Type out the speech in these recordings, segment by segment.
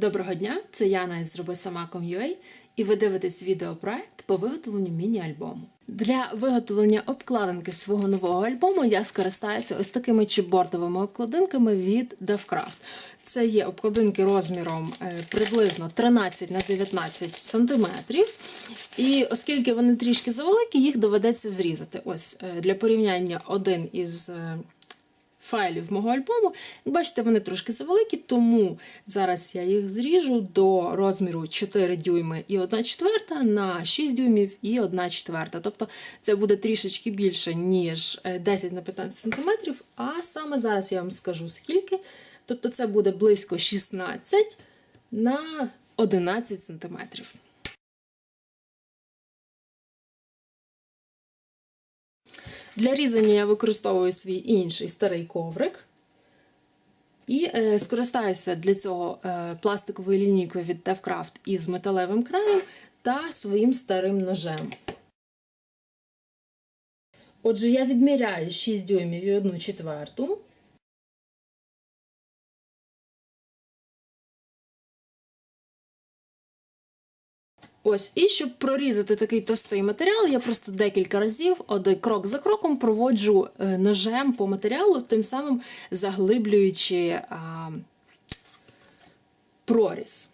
Доброго дня! Це Яна із Зроби сама.com.ua і ви дивитесь відеопроект по виготовленню міні-альбому. Для виготовлення обкладинки свого нового альбому я скористаюся ось такими чіпбордовими обкладинками від DevCraft. Це є обкладинки розміром е, приблизно 13 на 19 см. І оскільки вони трішки завеликі, їх доведеться зрізати. Ось е, для порівняння один із е, файлів мого альбому. Бачите, вони трошки завеликі, тому зараз я їх зріжу до розміру 4 дюйми і 1 четверта на 6 дюймів і 1 четверта. Тобто це буде трішечки більше, ніж е, 10 на 15 см. А саме зараз я вам скажу скільки. Тобто це буде близько 16 на 11 см. Для різання я використовую свій інший старий коврик. І е, скористаюся для цього е, пластиковою лінійкою від DevCraft із металевим краєм та своїм старим ножем. Отже, я відміряю 6 дюймів і 1 четверту. Ось, і щоб прорізати такий товстий матеріал, я просто декілька разів, один крок за кроком, проводжу е, ножем по матеріалу, тим самим заглиблюючи а, проріз.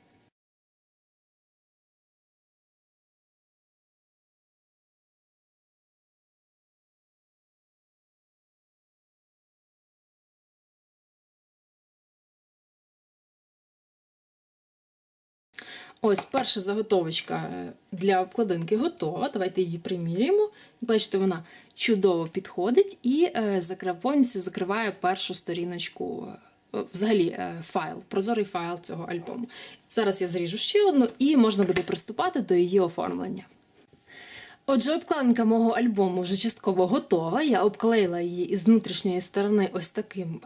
Ось перша заготовочка е, для обкладинки готова. Давайте її приміряємо. Бачите, вона чудово підходить і е, повністю закриває першу сторіночку, е, взагалі файл, прозорий файл цього альбому. Зараз я зріжу ще одну і можна буде приступати до її оформлення. Отже, обкладинка мого альбому вже частково готова. Я обклеїла її із внутрішньої сторони ось таким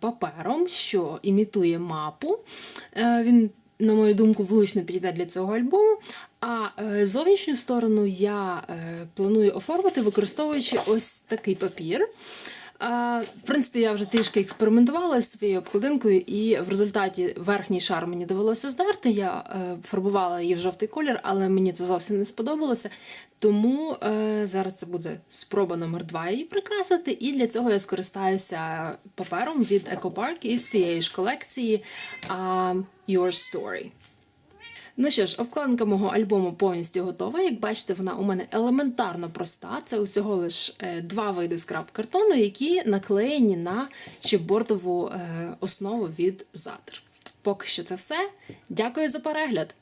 папером, що імітує мапу. Він, на мою думку, влучно підійде для цього альбому. А е, зовнішню сторону я е, планую оформити, використовуючи ось такий папір. В принципі, я вже трішки експериментувала з своєю обкладинкою, і в результаті верхній шар мені довелося здерти. Я е, фарбувала її в жовтий колір, але мені це зовсім не сподобалося. Тому е, зараз це буде спроба номер два її прикрасити. І для цього я скористаюся папером від EcoPark із цієї ж колекції Your Story. Ну що ж, обкладинка мого альбому повністю готова. Як бачите, вона у мене елементарно проста. Це усього лиш е, два види скраб картону, які наклеєні на чіпбордову е, основу від Затер. Поки що це все. Дякую за перегляд!